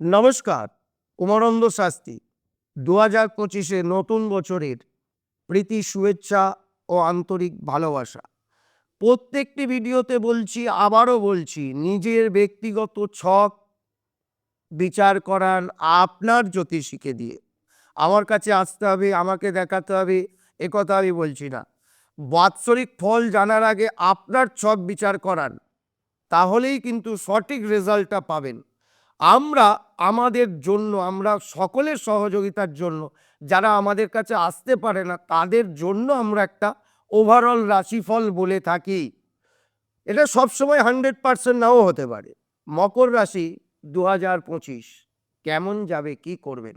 নমস্কার, উমানন্দ শাস্তি দু হাজার পঁচিশে নতুন বছরের প্রীতি, শুভেচ্ছা ও আন্তরিক ভালোবাসা। প্রত্যেকটি ভিডিওতে বলছি, আবারও বলছি, নিজের ব্যক্তিগত ছক বিচার করান আপনার জ্যোতিষীকে দিয়ে। আমার কাছে আসতে হবে, আমাকে দেখাতে হবে একথা আমি বলছি না। বাৎসরিক ফল জানার আগে আপনার ছক বিচার করান, তাহলেই কিন্তু সঠিক রেজাল্টটা পাবেন। আমরা আমাদের জন্য, আমরা সকলের সহযোগিতার জন্য, যারা আমাদের কাছে আসতে পারে না, তাদের জন্য আমরা একটা ওভারঅল রাশিফল বলে থাকি। এটা সবসময় হান্ড্রেড পার্সেন্ট নাও হতে পারে। মকর রাশি দু হাজার পঁচিশ, কেমন যাবে, কি করবেন?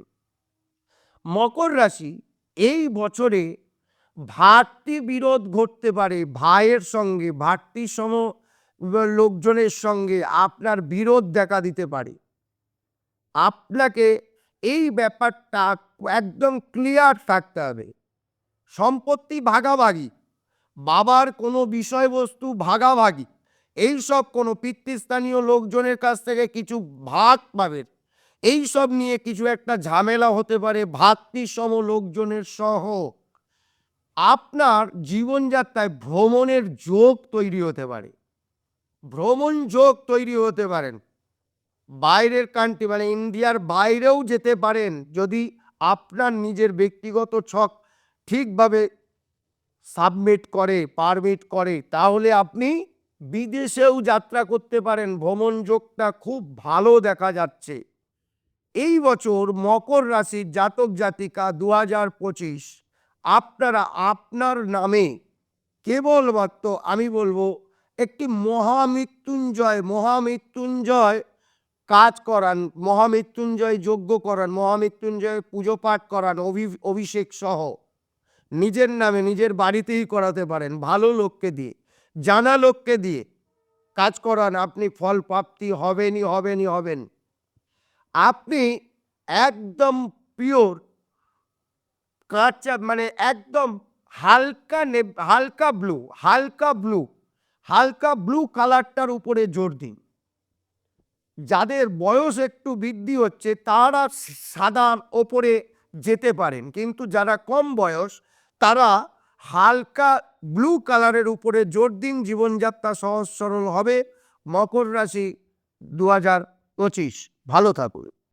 মকর রাশি এই বছরে ভাতৃ বিরোধ ঘটতে পারে, ভাইয়ের সঙ্গে, ভাতৃ সম, লোকজনের সঙ্গে, আপনার বিরোধ দেখা দিতে পারে। আপনাকে এই ব্যাপারটা একদম ক্লিয়ার থাকতে হবে। সম্পত্তি ভাগাভাগি, বাবার কোনো বিষয়বস্তু ভাগাভাগি, এইসব কোনো পিতৃস্থানীয় লোকজনের কাছ থেকে কিছু ভাগ পাবেন। এইসব নিয়ে কিছু একটা ঝামেলা হতে পারে ভাতৃসম লোকজনের সহ। আপনার জীবনযাত্রায় ভ্রমণের যোগ তৈরি হতে পারে। ভ্রমণ যোগ তৈরি হতে পারেন। বাইরের কান্ট্রি মানে ইন্ডিয়ার বাইরেও যেতে পারেন যদি আপনার নিজের ব্যক্তিগত ছক ঠিকভাবে সাবমিট করে পারমিট করে, তাহলে আপনি বিদেশেও যাত্রা করতে পারেন। ভ্রমণ যোগটা খুব ভালো দেখা যাচ্ছে। এই বছর মকর রাশির জাতক জাতিকা দু হাজার পঁচিশ, আপনারা আপনার নামে কেবলমাত্র আমি বলব একটি মহামৃত্যুঞ্জয় মহামৃত্যুঞ্জয় কাজ করান, মহামৃত্যুঞ্জয় যজ্ঞ করান, মহামৃত্যুঞ্জয় পুজো পাঠ করান, অভি, অভিষেক সহ। নিজের নামে নিজের বাড়িতেই করাতে পারেন, ভালো লোককে দিয়ে, জানা লোককে দিয়ে। কাজ করান, আপনি ফল প্রাপ্তি হবেনই হবেনই, হবেন। আপনি একদম পিওর কাঁচা মানে একদম হালকা হালকা ব্লু হালকা ব্লু হালকা ব্লু কালারটার উপরে জোর দিন। যাদের বয়স একটু বৃদ্ধি হচ্ছে, তারা সাদার ওপরে যেতে পারেন। কিন্তু যারা কম বয়স, তারা হালকা ব্লু কালারের উপরে জোর দিন জীবনযাত্রা সহজ সরল হবে। মকর রাশি দু হাজার পঁচিশ। ভালো থাকুন।